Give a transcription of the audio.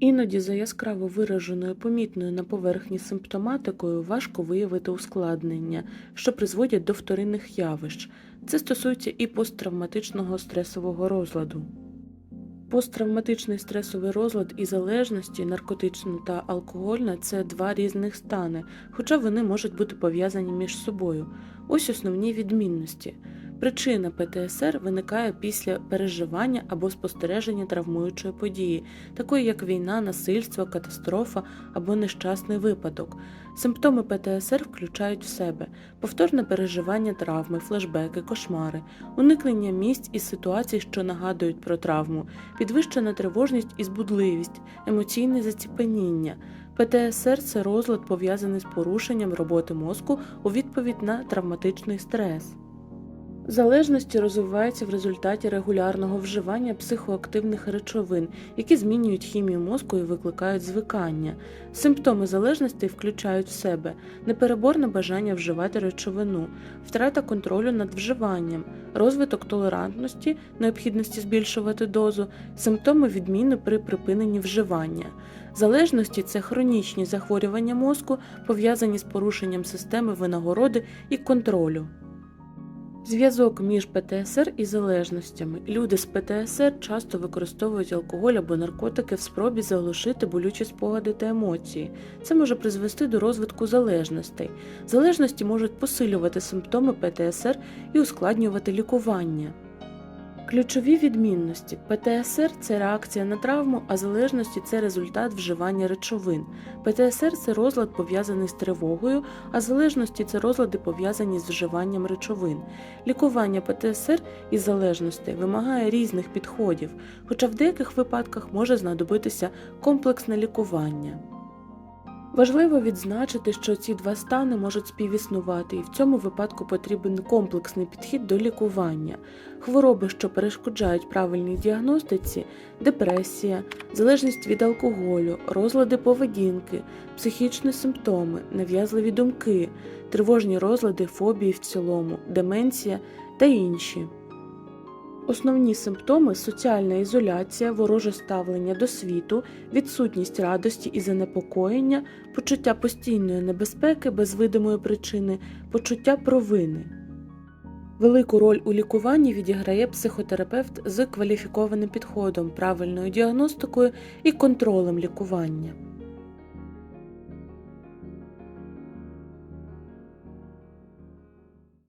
Іноді за яскраво вираженою помітною на поверхні симптоматикою важко виявити ускладнення, що призводять до вторинних явищ. Це стосується і посттравматичного стресового розладу. Посттравматичний стресовий розлад і залежності, наркотична та алкогольна це два різних стани, хоча вони можуть бути пов'язані між собою. Ось основні відмінності. Причина ПТСР виникає після переживання або спостереження травмуючої події, такої як війна, насильство, катастрофа або нещасний випадок. Симптоми ПТСР включають в себе повторне переживання травми, флешбеки, кошмари, уникнення місць і ситуацій, що нагадують про травму, підвищена тривожність і збудливість, емоційне заціпеніння. ПТСР це розлад пов'язаний з порушенням роботи мозку у відповідь на травматичний стрес. Залежності розвиваються в результаті регулярного вживання психоактивних речовин, які змінюють хімію мозку і викликають звикання. Симптоми залежності включають в себе непереборне бажання вживати речовину, втрата контролю над вживанням, розвиток толерантності, необхідності збільшувати дозу, симптоми відміни при припиненні вживання. Залежності це хронічні захворювання мозку, пов'язані з порушенням системи винагороди і контролю. Зв'язок між ПТСР і залежностями. Люди з ПТСР часто використовують алкоголь або наркотики в спробі заглушити болючі спогади та емоції. Це може призвести до розвитку залежностей. Залежності можуть посилювати симптоми ПТСР і ускладнювати лікування. Ключові відмінності ПТСР це реакція на травму, а залежності це результат вживання речовин. ПТСР це розлад пов'язаний з тривогою, а залежності це розлади пов'язані з вживанням речовин. Лікування ПТСР і залежностей вимагає різних підходів, хоча в деяких випадках може знадобитися комплексне лікування. Важливо відзначити, що ці два стани можуть співіснувати, і в цьому випадку потрібен комплексний підхід до лікування. Хвороби, що перешкоджають правильній діагностиці, депресія, залежність від алкоголю, розлади поведінки, психічні симптоми, нав'язливі думки, тривожні розлади, фобії в цілому, деменція та інші. Основні симптоми соціальна ізоляція, вороже ставлення до світу, відсутність радості і занепокоєння, почуття постійної небезпеки без видимої причини, почуття провини. Велику роль у лікуванні відіграє психотерапевт з кваліфікованим підходом, правильною діагностикою і контролем лікування.